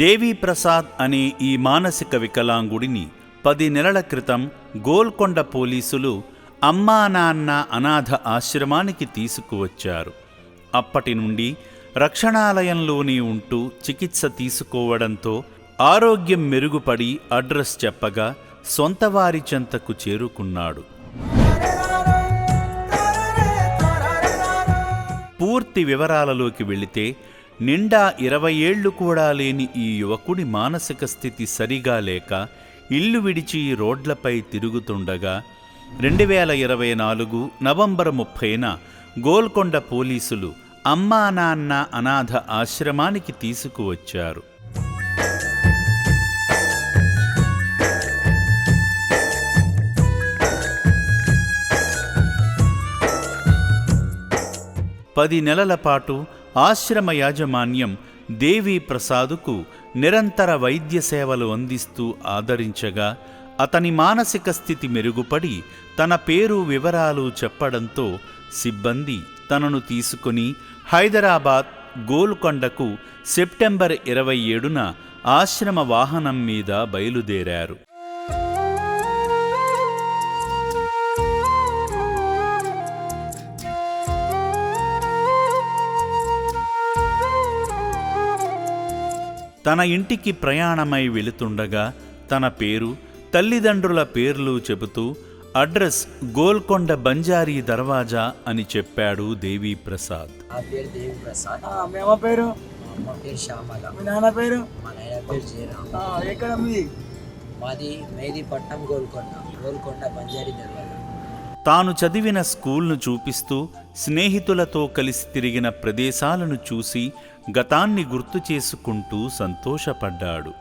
దేవీ ప్రసాద్ అనే ఈ మానసిక వికలాంగుడిని పది నెలల క్రితం గోల్కొండ పోలీసులు అమ్మా నాన్న అనాథ ఆశ్రమానికి తీసుకువచ్చారు. అప్పటి నుండి రక్షణాలయంలోనే ఉంటూ చికిత్స తీసుకోవడంతో ఆరోగ్యం మెరుగుపడి అడ్రస్ చెప్పగా సొంతవారి చెంతకు చేరుకున్నాడు. పూర్తి వివరాలలోకి వెళితే నిండా ఇరవై ఏళ్ళు కూడా లేని ఈ యువకుడి మానసిక స్థితి సరిగా లేక ఇల్లు విడిచి రోడ్లపై తిరుగుతుండగా రెండు వేల ఇరవై నాలుగు నవంబర్ ముప్పైన గోల్కొండ పోలీసులు అమ్మా నాన్న అనాథ ఆశ్రమానికి తీసుకువచ్చారు. పది నెలల పాటు ఆశ్రమ యాజమాన్యం దేవీ ప్రసాద్కు నిరంతర వైద్య సేవలు అందిస్తూ ఆదరించగా అతని మానసిక స్థితి మెరుగుపడి తన పేరు వివరాలు చెప్పడంతో సిబ్బంది తనను తీసుకుని హైదరాబాద్ గోల్కొండకు సెప్టెంబర్ ఇరవై ఏడున ఆశ్రమ వాహనం మీద బయలుదేరారు. తన ఇంటికి ప్రయాణమై వెళుతుండగా తన పేరు తల్లిదండ్రుల పేర్లు చెబుతూ అడ్రస్ గోల్కొండ బంజారీ దర్వాజా అని చెప్పాడు దేవీ ప్రసాద్ నా పేరు దేవి ప్రసాద్ ఆ, మీ అమ్మ పేరు? మా అమ్మ పేరు శ్యామల. మీ నాన్న పేరు? మా నాయన పేరు జయరామ్. ఆ, ఎక్కడ మీది మాది మేదీపట్నం గోల్కొండ గోల్కొండ బంజారీ దర్వాజా. తాను చదివిన స్కూల్ను చూపిస్తూ స్నేహితులతో కలిసి తిరిగిన ప్రదేశాలను చూసి గతాన్ని గుర్తు చేసుకుంటూ సంతోషపడ్డాడు.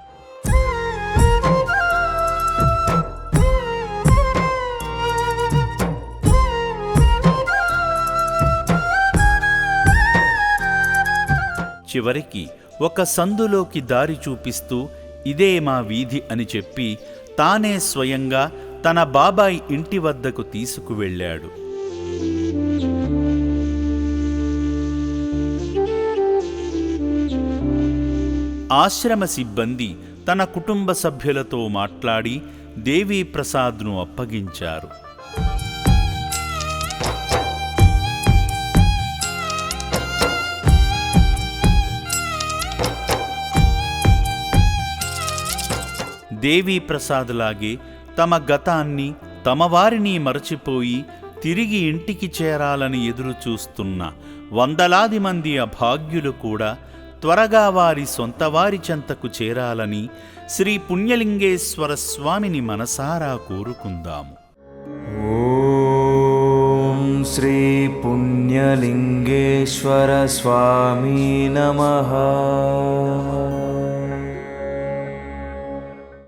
చివరికి ఒక సందులోకి దారి చూపిస్తూ ఇదే మా వీధి అని చెప్పి తానే స్వయంగా తన బాబాయ్ ఇంటి వద్దకు తీసుకువెళ్ళాడు. ఆశ్రమ సిబ్బంది తన కుటుంబ సభ్యులతో మాట్లాడి దేవీ ప్రసాద్ను అప్పగించారు. దేవీ ప్రసాద్లాగే తమ గతాన్ని తమ వారిని మరచిపోయి తిరిగి ఇంటికి చేరాలని ఎదురుచూస్తున్న వందలాది మంది అభాగ్యులు కూడా త్వరగా వారి సొంతవారి చెంతకు చేరాలని శ్రీ పుణ్యలింగేశ్వర స్వామిని మనసారా కోరుకుందాము. ఓం శ్రీ పుణ్యలింగేశ్వర స్వామి నమ.